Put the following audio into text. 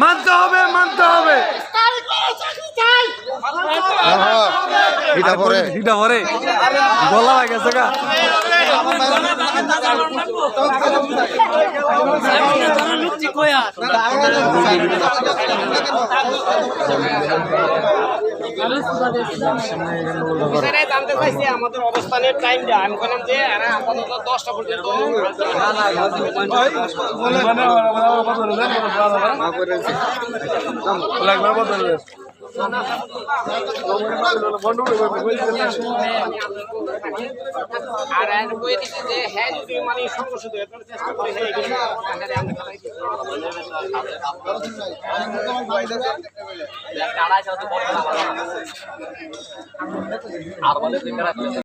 এটা হবে মানতে পরে। গলা হয়ে গেছে গা স্যারে জানতে চাইছি আমাদের অবস্থানের টাইমটা আমি বললাম যে আপাতত দশটা পর্যন্ত আর হ্যাঁ মানে সংঘর্ষ চেষ্টা করে আর আমাদের